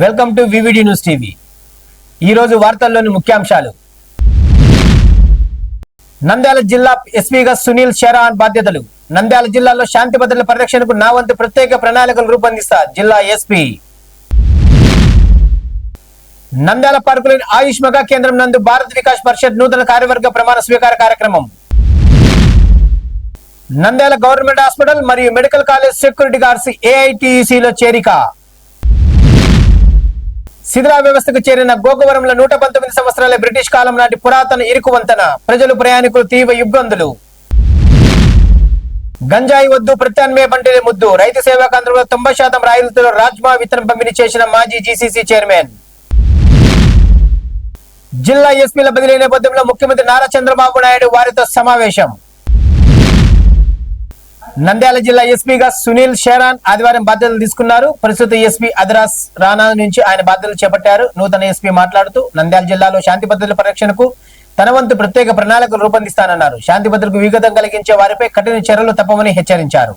Welcome to VVD news TV. ఈరోజు వార్తల్లోని ముఖ్యాంశాలు. నంద్యాల జిల్లా ఎస్పీగా సునీల్ షెరాన్ బాధ్యతలు. నంద్యాల జిల్లాలో శాంతి భద్రతల పరిరక్షణకు నా వంతు ప్రత్యేక ప్రణాళికలు రూపొందిస్తా జిల్లా ఎస్పీ. నంద్యాల పార్కులోని ఆయుష్ మగా కేంద్రం నందు భారత్ వికాస్ పరిషత్ నూతన కార్యవర్గ ప్రమాణ స్వీకార కార్యక్రమం. నంద్యాల గవర్నమెంట్ హాస్పిటల్ మరియు మెడికల్ కాలేజ్ సెక్యూరిటీ గార్డ్స్ ఏఐటిసిలో చేరిక. శిథిలా వ్యవస్థకు చేరిన గోకవరంలో నూట పంతొమ్మిది సంవత్సరాల బ్రిటిష్ కాలం నాటి పురాతన ఇరుకు వంతన ప్రజలు ప్రయాణికులు తీవ్ర ఇబ్బందులు గంజాయి వద్దు ప్రత్యామ్నాయ పంటలే ముద్దు. రైతు సేవా కేంద్రంలో తొంభై శాతం రాయితీలో రాజ్మా విత్తనం పంపిణీ చేసిన మాజీ జీసీసీ చైర్మన్. జిల్లా ఎస్పీల బదిలీ నేపథ్యంలో ముఖ్యమంత్రి నారా చంద్రబాబు నాయుడు వారితో సమావేశం. నంద్యాల జిల్లా ఎస్పీగా సునీల్ షేరాన్ ఆదివారం బాధ్యతలు తీసుకున్నారు. ప్రస్తుత ఎస్పీ అదిరాస్ రాణా నుంచి ఆయన బాధ్యతలు చేపట్టారు. నూతన ఎస్పీ మాట్లాడుతూ నంద్యాల జిల్లాలో శాంతి భద్రతల పరిరక్షణకు తన వంతు ప్రత్యేక ప్రణాళికలు రూపొందిస్తానన్నారు. శాంతి భద్రతకు విఘాతం కలిగించే వారిపై కఠిన చర్యలు తప్పమని హెచ్చరించారు.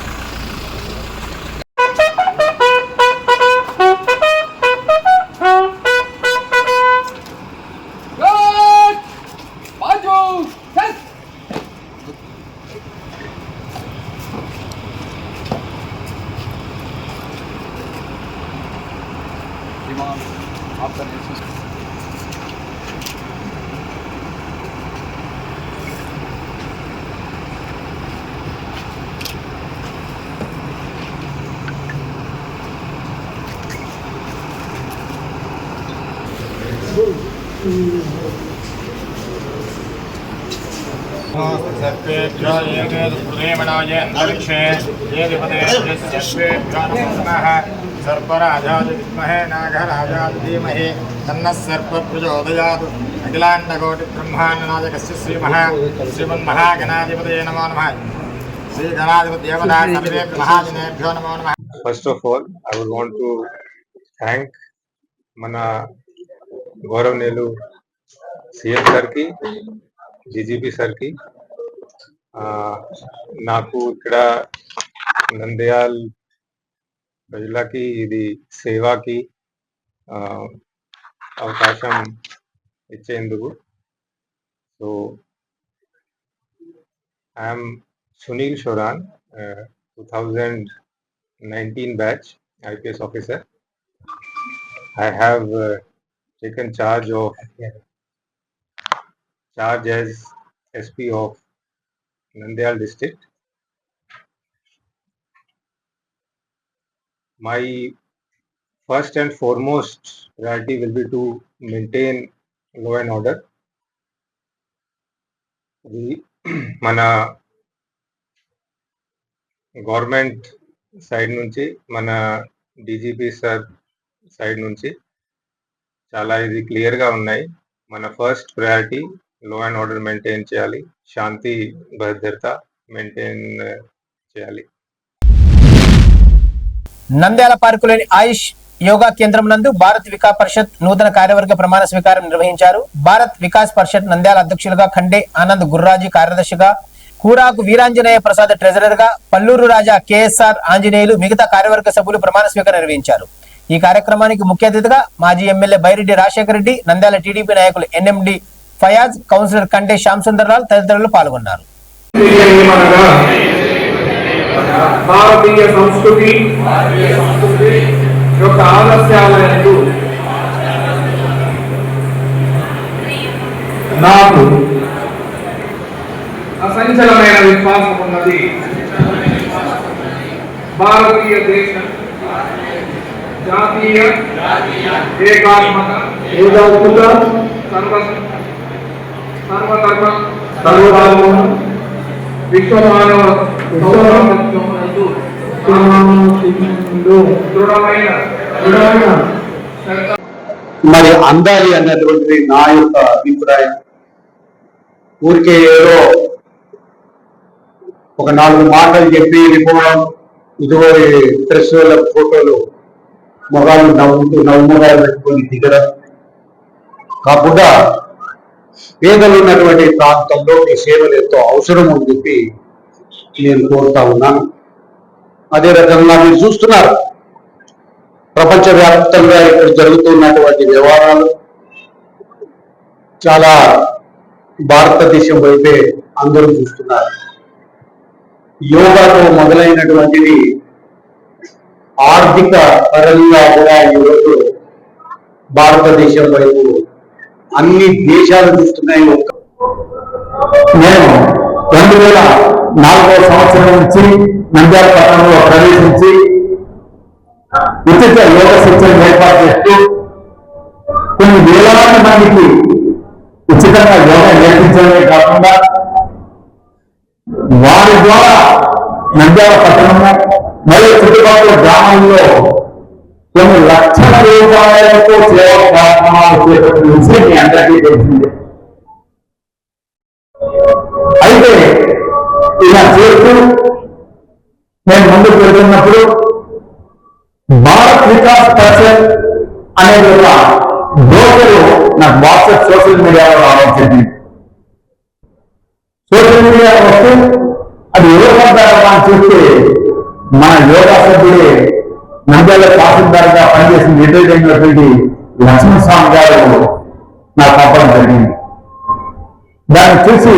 on operations. ஏகேது புதேவனாய அருட்சே ஏதிபதே நமः सर्पेभ्यो नमः सर्पराजाय विद्महे नागराजाय धीमहि तन्नः सर्पप्रचोदयात् अखिलाण्डकोटिब्रह्माण्डनायकस्य श्रीमः श्रीमन्महागणाधिपतये नमो नमः श्रीगणाधिपत्यवदा सर्वेभ्यो महाजनेभ्यो नमो नमः First of all, I would want to thank మన గౌరవనీయులు సిఎం సార్కి డీజీపీ సార్కి ఆ, నాకు ఇక్కడ నంద్యాల్ ప్రజలకి ఇది సేవాకి ఆ, అవకాశం ఇచ్చేందుకు so I'm Sunil Shoran two thousand 19 batch IPS officer. I have uh, taken charge of charge as SP of Nandyal district. My first and foremost priority will be to maintain law and order. The మన government side నుంచి మన DGP sir side నుంచి చాలా ఇది క్లియర్గా ఉన్నాయి మన first priority లో అండ్ ఆర్డర్ మెయింటైన్ చేయాలి శాంతి భద్రత మెయింటైన్ చేయాలి నంద్యాల పార్కులోని ఆయుష్ యోగా కేంద్రం నందు భారత్ వికాస్ పరిషత్ నూతన కార్యవర్గ ప్రమాణ స్వీకారం నిర్వహించారు. భారత్ వికాస్ పరిషత్ నంద్యాల అధ్యక్షులుగా ఖండే ఆనంద్ గుర్రాజీ కార్యదర్శిగా కూరాకు వీరాంజనేయ ప్రసాద్ ట్రెజరర్గా పల్లూరు రాజా కేఎస్ఆర్ ఆంజనేయులు మిగతా కార్యవర్గ సభ్యులు ప్రమాణ స్వీకారం నిర్వహించారు. ఈ కార్యక్రమానికి ముఖ్య అతిథిగా మాజీ ఎమ్మెల్యే బైరెడ్డి రాజశేఖర రెడ్డి నంద్యాల టీడీపీ నాయకులు ఎన్ఎండి ఫయాజ్ కౌన్సిలర్ కండే శ్యామ్ సుందర్ రావు తదితరులు పాల్గొన్నారు. భారతీయ సంస్కృతి యొక్క ఆదర్శాలను నాకు అసంచలమైన విశ్వాసం ఉన్నది భారతీయ దేశం జాతీయ ఏకాత్మక ఏకాత్మక సర్వ సర్వధర్మ సర్వధర్మ విశ్వమానవ సౌరభత్వమునందు దృఢమైన దృఢమైన శ్రద్ధ మరి అందాలి అన్నటువంటిది నా యొక్క అభిప్రాయం. ఊరికే ఏదో ఒక నాలుగు మాటలు చెప్పి వెళ్ళిపోవడం ఇదిగో ప్రెస్ వాళ్ళ ఫోటోలు మొగాలు నవ్వుతూ నవ్వుమొగాలు పెట్టుకొని దిగడం. కాకుండా పేదలు ఉన్నటువంటి ప్రాంతంలో మీ సేవలు ఎంతో అవసరం అని చెప్పి నేను కోరుతా ఉన్నాను అదే రకంగా మీరు చూస్తున్నారు. ప్రపంచవ్యాప్తంగా ఇక్కడ జరుగుతున్నటువంటి వ్యవహారాలు చాలా భారతదేశం వైపే అందరూ చూస్తున్నారు. యోగాతో మొదలైనటువంటిది ఆర్థిక పరంగా కూడా ఈరోజు భారతదేశం వైపు అన్ని దేశాలు చూస్తున్నాయి. నేను రెండు వేల నాలుగో సంవత్సరం నుంచి నంద్యాల పట్టణంలో ప్రవేశించి ఉచిత యోగ శిక్షణ ఏర్పాటు చేస్తూ కొన్ని వేలాది మందికి ఉచితంగా యోగ నేర్పించడమే కాకుండా వారి ద్వారా నంద్యాల పట్టణము మరియు చుట్టుపక్కల గ్రామాల్లో కొన్ని లక్షల రూపాయలతో సేవా కార్యక్రమాలు చేపట్టిన విషయం మీ అందరికీ తెలిసిందే. అయితే ఇలా చేస్తూ నేను ముందుకు వెళ్తున్నప్పుడు భారత్ వికాస్ పరిషత్ అనే ఒక బ్రోకరు నాకు వాట్సాప్ సోషల్ మీడియాలో రావడం జరిగింది. సోషల్ మీడియా వస్తే అది యోగాధారం అని చూస్తే మన యోగా సభ్యుడే నంద్యాల తహసీల్దార్గా పనిచేసిన రిటైర్ అయినటువంటి లక్ష్మణస్వామి గారు నాకు పంపడం జరిగింది. దాన్ని చూసి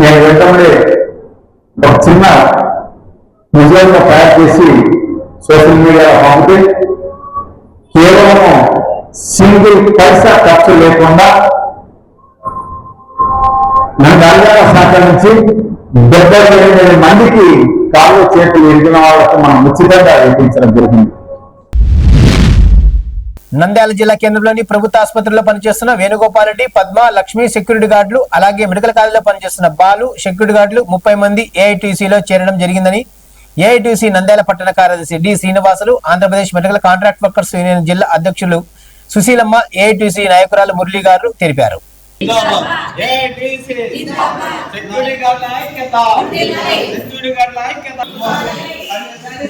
నేను వెంటనే ఒక చిన్న నిజంగా తయారు చేసి సోషల్ మీడియాలో పంపితే కేవలం సింగిల్ పైసా ఖర్చు లేకుండా నా నంద్యాల శాఖ నుంచి డెబ్బై ఎనిమిది మందికి కాళ్ళు చేతులు ఎరిగిన వాళ్ళకు మనం ఉచితంగా వేయించడం జరిగింది. నంద్యాల జిల్లా కేంద్రంలోని ప్రభుత్వ ఆసుపత్రిలో పనిచేస్తున్న వేణుగోపాల్ రెడ్డి పద్మ లక్ష్మి సెక్యూరిటీ గార్డులు అలాగే మెడికల్ కాలేజీలో పనిచేస్తున్న బాలు సెక్యూరిటీ గార్డులు ముప్పై మంది ఏఐటీసీలో చేరడం జరిగిందని ఏఐటీసీ నంద్యాల పట్టణ కార్యదర్శి D Srinivasulu Andhra Pradesh medical contract workers union జిల్లా అధ్యక్షులు సుశీలమ్మ ఏఐటీసీ నాయకురాలు మురళి గారు తెలిపారు. సెక్యూరిటీ గార్డ్ ఐక్యత సెక్యూరిటీ ఐక్యత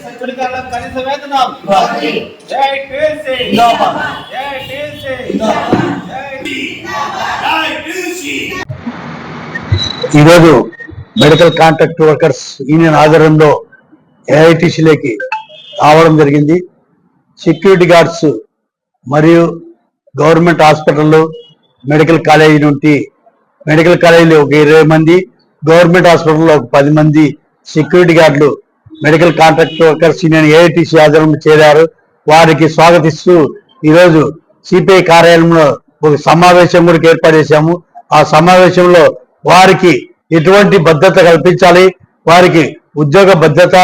సెక్యూరిటీ కనీస వేతనం జై టీసీ జై టీసీ ఈరోజు మెడికల్ కాంట్రాక్ట్ వర్కర్స్ యూనియన్ ఆధ్వర్యంలో ఏఐటిసిలోకి రావడం జరిగింది. సెక్యూరిటీ గార్డ్స్ మరియు గవర్నమెంట్ హాస్పిటల్లో మెడికల్ కాలేజీ నుండి మెడికల్ కాలేజీలో ఒక ఇరవై మంది గవర్నమెంట్ హాస్పిటల్లో ఒక పది మంది security గార్డులు medical contract workers union AITC ఆధ్వర్యంలో చేరారు. వారికి స్వాగతిస్తూ ఈరోజు సిపిఐ కార్యాలయంలో ఒక సమావేశం కూడా ఏర్పాటు చేశాము. ఆ సమావేశంలో వారికి ఎటువంటి భద్రత కల్పించాలి వారికి ఉద్యోగ భద్రత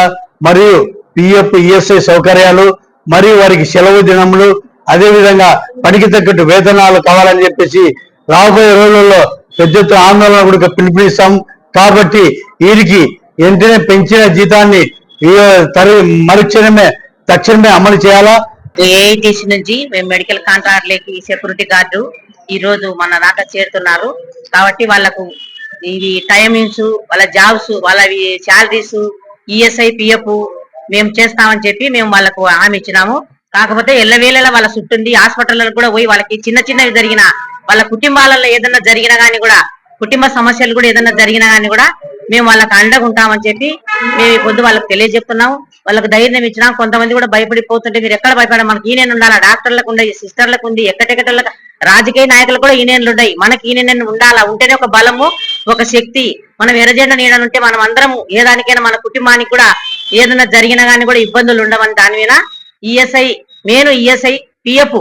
మరియు పిఎఫ్ ఈఎస్ఐ సౌకర్యాలు మరియు వారికి సెలవు దినములు అదేవిధంగా పనికి తగ్గట్టు వేతనాలు కావాలని చెప్పేసి రాబోయే రోజుల్లో పెద్ద ఎత్తున ఆందోళన కూడా పిలుపునిస్తాం కాబట్టి వీరికి వెంటనే పెంచిన జీతాన్ని తరి మరుక్షణమే తక్షణమే అమలు చేయాలా? ఏఐటిసి నుంచి మేము మెడికల్ కాంట్రాక్ట్లకి సెక్యూరిటీ గార్డు ఈ రోజు మన దాకా చేరుతున్నారు. కాబట్టి వాళ్ళకు ఇవి టైమింగ్స్ వాళ్ళ జాబ్స్ వాళ్ళ శాలరీస్ ఈఎస్ఐ పిఎఫ్ మేము చేస్తామని చెప్పి మేము వాళ్ళకు హామీ ఇచ్చినాము. కాకపోతే ఎల్లవేళలా వాళ్ళ చుట్టుంది. హాస్పిటల్లో కూడా పోయి వాళ్ళకి చిన్న చిన్నవి జరిగిన వాళ్ళ కుటుంబాలలో ఏదైనా జరిగినా గానీ కూడా కుటుంబ సమస్యలు కూడా ఏదైనా జరిగినా గానీ కూడా మేము వాళ్ళకి అండగా ఉంటామని చెప్పి మేము పొద్దు వాళ్ళకి తెలియజెప్తున్నాం వాళ్ళకి ధైర్యం ఇచ్చినాం కొంతమంది కూడా భయపడిపోతుంటే మీరు ఎక్కడ భయపడ మనకి ఈయన ఉండాలా? డాక్టర్లకు ఉండే సిస్టర్లకు ఉంది ఎక్కటెక్కటలకు రాజకీయ నాయకులు కూడా ఈయనలు ఉన్నాయి మనకి ఈయన ఉండాలా? ఉంటేనే ఒక బలము ఒక శక్తి. మనం ఎర్రజెండ నీడనుంటే మనం అందరము ఏ దానికైనా మన కుటుంబానికి కూడా ఏదైనా జరిగినా గానీ కూడా ఇబ్బందులు ఉండవని దాని మీద ఈఎస్ఐ నేను ఈఎస్ఐ పిఎఫ్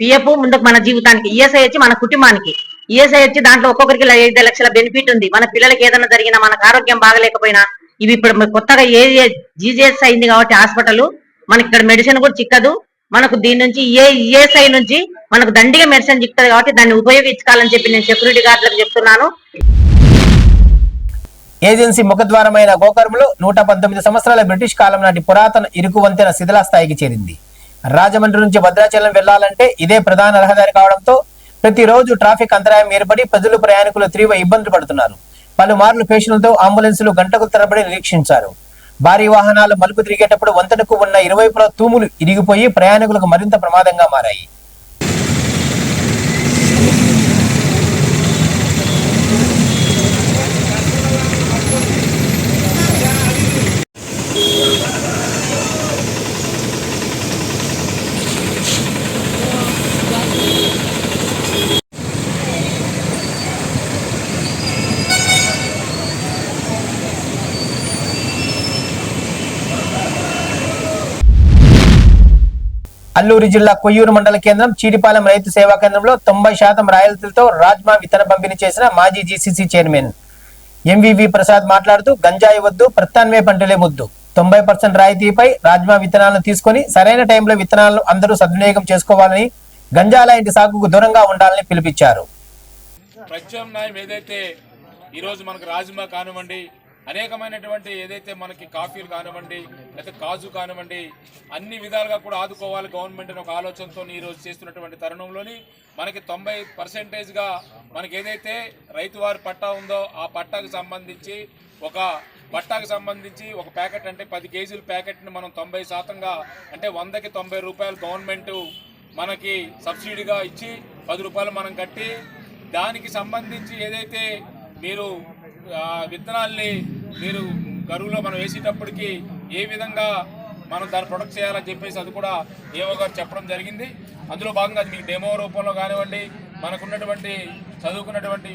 పిఎఫ్ ముందుకు మన జీవితానికి ఈఎస్ఐ వచ్చి మన కుటుంబానికి. ఈఎస్ఐ వచ్చి దాంట్లో ఒక్కొక్కరికి ఐదు లక్షల బెనిఫిట్ ఉంది. మన పిల్లలకి ఏదైనా జరిగినా మనకు ఆరోగ్యం బాగలేకపోయినా ఇవి ఇప్పుడు కొత్తగా ఏ జీజీఎస్ అయింది కాబట్టి హాస్పిటల్ మనకి ఇక్కడ మెడిసిన్ కూడా చిక్కదు. మనకు దీని నుంచి ఏ ఈఎస్ఐ నుంచి మనకు దండిగా మెడిసిన్ చిక్కుతుంది కాబట్టి దాన్ని ఉపయోగించుకోవాలని చెప్పి నేను సెక్యూరిటీ గార్డులకు చెప్తున్నాను. ఏజెన్సీ ముఖద్వారమైన గోకర్ములు నూట పంతొమ్మిది సంవత్సరాల బ్రిటిష్ కాలం నాటి పురాతన ఇరుకు వంతెన శిథిలా స్థాయికి చేరింది. రాజమండ్రి నుంచి భద్రాచలం వెళ్ళాలంటే ఇదే ప్రధాన రహదారి కావడంతో ప్రతిరోజు ట్రాఫిక్ అంతరాయం ఏర్పడి ప్రజలు ప్రయాణికులు తీవ్ర ఇబ్బందులు పడుతున్నారు. పలుమార్లు పేషెంట్లతో అంబులెన్సులు గంటకు తరబడి నిరీక్షించారు. భారీ వాహనాలు మలుపు తిరిగేటప్పుడు వంతెనకు ఉన్న ఇరువైపుల తూములు ఇరిగిపోయి ప్రయాణికులకు మరింత ప్రమాదంగా మారాయి. అల్లూరు జిల్లా కొయ్యూరు మండల కేంద్రం చీడిపాలెం రైతు సేవా కేంద్రంలో తొంభై శాతం రాయల్తీలతో రాజ్మా విత్తన పంపిణీ చేసిన మాజీ జీసీసీ చైర్మన్. ఎంవివి ప్రసాద్ మాట్లాడుతూ గంజాయి వద్దు ప్రత్యామ్నాయ పంటలే ముద్దు. తొంభై పర్సెంట్ రాయితీపై రాజ్మా విత్తనాలను తీసుకొని సరైన టైంలో విత్తనాలను అందరూ సద్వినియోగం చేసుకోవాలని గంజా లాంటి సాగుకు దూరంగా ఉండాలని పిలిపించారు. ప్రత్యామ్నాయం ఏదైతే ఈరోజు మనకు రాజ్మా కానివ్వండి అనేకమైనటువంటి ఏదైతే మనకి కాఫీలు కానివ్వండి లేకపోతే కాజు కానివ్వండి అన్ని విధాలుగా కూడా ఆదుకోవాలి గవర్నమెంట్ అని ఒక ఆలోచనతో ఈరోజు చేస్తున్నటువంటి తరుణంలోని. మనకి తొంభై పర్సెంటేజ్గా మనకి ఏదైతే రైతు వారి పట్టా ఉందో ఆ పట్టాకు సంబంధించి ఒక పట్టాకు సంబంధించి ఒక ప్యాకెట్ అంటే పది కేజీల ప్యాకెట్ని మనం తొంభై శాతంగా అంటే వందకి తొంభై రూపాయలు గవర్నమెంట్ మనకి సబ్సిడీగా ఇచ్చి పది రూపాయలు మనం కట్టి దానికి సంబంధించి ఏదైతే మీరు విత్తనాల్ని మీరు గరువులో మనం వేసేటప్పటికి ఏ విధంగా మనం దాన్ని ప్రొడక్ట్ చేయాలని చెప్పేసి అది కూడా ఏవో గారు చెప్పడం జరిగింది. అందులో భాగంగా అది మీకు డెమో రూపంలో కానివ్వండి మనకున్నటువంటి చదువుకున్నటువంటి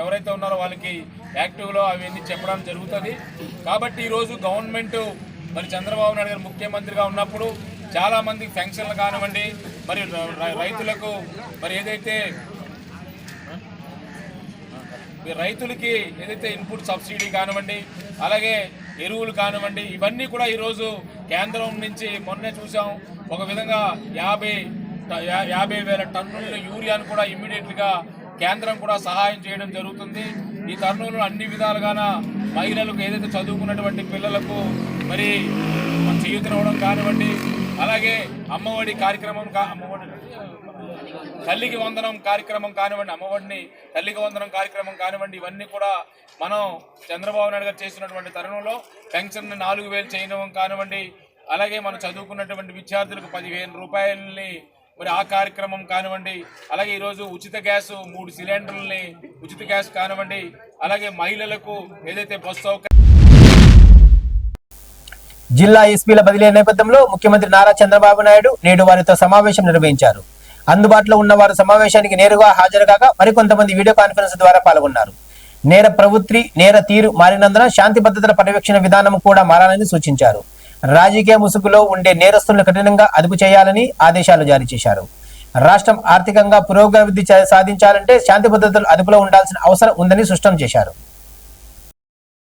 ఎవరైతే ఉన్నారో వాళ్ళకి యాక్టివ్లో అవన్నీ చెప్పడం జరుగుతుంది. కాబట్టి ఈరోజు గవర్నమెంట్ మరి చంద్రబాబు నాయుడు గారు ముఖ్యమంత్రిగా ఉన్నప్పుడు చాలామందికి ఫెన్షన్లు పెన్షన్లు కానివ్వండి మరి రైతులకు మరి ఏదైతే రైతులకి ఏదైతే ఇన్పుట్ సబ్సిడీ కానివ్వండి అలాగే ఎరువులు కానివ్వండి ఇవన్నీ కూడా ఈరోజు కేంద్రం నుంచి మొన్నే చూసాం ఒక విధంగా యాభై యాభై వేల టన్నుల యూరియాను కూడా ఇమ్మీడియట్గా కేంద్రం కూడా సహాయం చేయడం జరుగుతుంది. ఈ తరుణంలో అన్ని విధాలుగాన మహిళలకు ఏదైతే చదువుకున్నటువంటి పిల్లలకు మరి చేయుతనవడం కానివ్వండి అలాగే అమ్మఒడి కార్యక్రమం అమ్మఒడి తల్లికి వందనం కార్యక్రమం కానివ్వండి అమ్మఒడిని తల్లికి వందనం కార్యక్రమం కానివ్వండి ఇవన్నీ కూడా మనం చంద్రబాబు నాయుడు గారు చేసినటువంటి తరుణంలో పెన్షన్ నాలుగు వేలు చేయడం కానివ్వండి అలాగే మనం చదువుకున్నటువంటి విద్యార్థులకు పదివేల రూపాయలని మరి ఆ కార్యక్రమం కానివ్వండి అలాగే ఈరోజు ఉచిత గ్యాస్ మూడు సిలిండర్లని ఉచిత గ్యాస్ కానివ్వండి అలాగే మహిళలకు ఏదైతే బస్సు సౌకర్యం జిల్లా ఎస్పీల బదిలీ నేపథ్యంలో ముఖ్యమంత్రి నారా చంద్రబాబు నాయుడు నేడు వారితో సమావేశం నిర్వహించారు. అందుబాటులో ఉన్న వారు సమావేశానికి నేరుగా హాజరుకాగా మరికొంతమంది వీడియో కాన్ఫరెన్స్ ద్వారా పాల్గొన్నారు. నేర ప్రవృత్తి నేర తీరు మారినందున శాంతి భద్రతల పర్యవేక్షణ విధానం కూడా మారాలని సూచించారు. రాజకీయ ముసుగులో ఉండే నేరస్తులను కఠినంగా అదుపు చేయాలని ఆదేశాలు జారీ చేశారు. రాష్ట్రం ఆర్థికంగా పురోగతి సాధించాలంటే శాంతి భద్రతలు అదుపులో ఉండాల్సిన అవసరం ఉందని స్పష్టం చేశారు.